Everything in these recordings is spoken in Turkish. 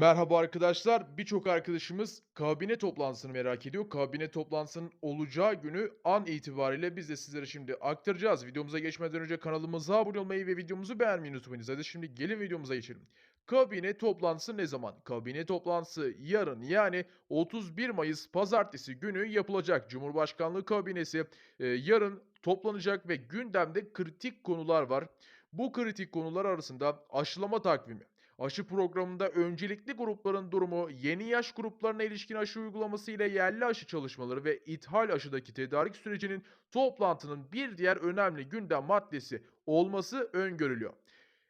Merhaba arkadaşlar. Birçok arkadaşımız kabine toplantısını merak ediyor. Kabine toplantısının olacağı günü an itibariyle biz de sizlere şimdi aktaracağız. Videomuza geçmeden önce kanalımıza abone olmayı ve videomuzu beğenmeyi unutmayınız. Hadi şimdi gelin videomuza geçelim. Kabine toplantısı ne zaman? Kabine toplantısı yarın yani 31 Mayıs pazartesi günü yapılacak. Cumhurbaşkanlığı kabinesi e, yarın toplanacak ve gündemde kritik konular var. Bu kritik konular arasında aşılama takvimi, Aşı programında öncelikli grupların durumu, yeni yaş gruplarına ilişkin aşı uygulaması ile yerli aşı çalışmaları ve ithal aşıdaki tedarik sürecinin toplantının bir diğer önemli gündem maddesi olması öngörülüyor.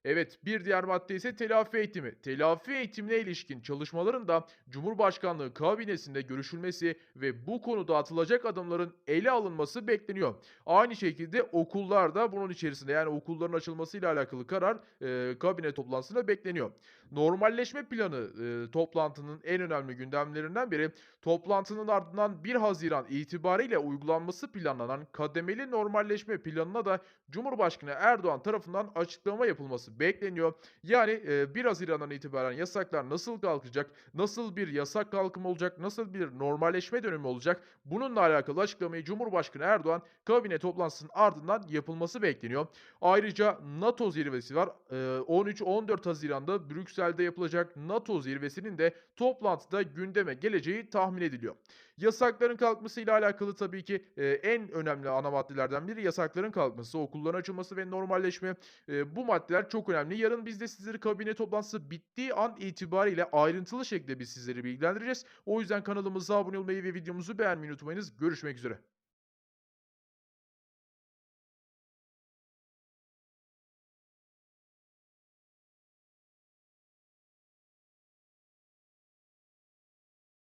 Evet, bir diğer madde ise telafi eğitimi. Telafi eğitimine ilişkin çalışmaların da Cumhurbaşkanlığı kabinesinde görüşülmesi ve bu konuda atılacak adımların ele alınması bekleniyor. Aynı şekilde okullar da bunun içerisinde yani okulların açılmasıyla alakalı karar e, kabine toplantısında bekleniyor. Normalleşme planı e, toplantının en önemli gündemlerinden biri. Toplantının ardından 1 Haziran itibariyle uygulanması planlanan kademeli normalleşme planına da Cumhurbaşkanı Erdoğan tarafından açıklama yapılması bekleniyor. Yani e, 1 Haziran'dan itibaren yasaklar nasıl kalkacak, nasıl bir yasak kalkımı olacak, nasıl bir normalleşme dönemi olacak bununla alakalı açıklamayı Cumhurbaşkanı Erdoğan kabine toplantısının ardından yapılması bekleniyor. Ayrıca NATO zirvesi var. E, 13-14 Haziran'da Brüksel'de yapılacak NATO zirvesinin de toplantıda gündeme geleceği tahmin ediliyor. Yasakların kalkmasıyla alakalı tabii ki e, en önemli ana maddelerden biri yasakların kalkması, okulların açılması ve normalleşme. E, bu maddeler çok önemli. Yarın biz de sizleri kabine toplantısı bittiği an itibariyle ayrıntılı şekilde biz sizleri bilgilendireceğiz. O yüzden kanalımıza abone olmayı ve videomuzu beğenmeyi unutmayınız. Görüşmek üzere.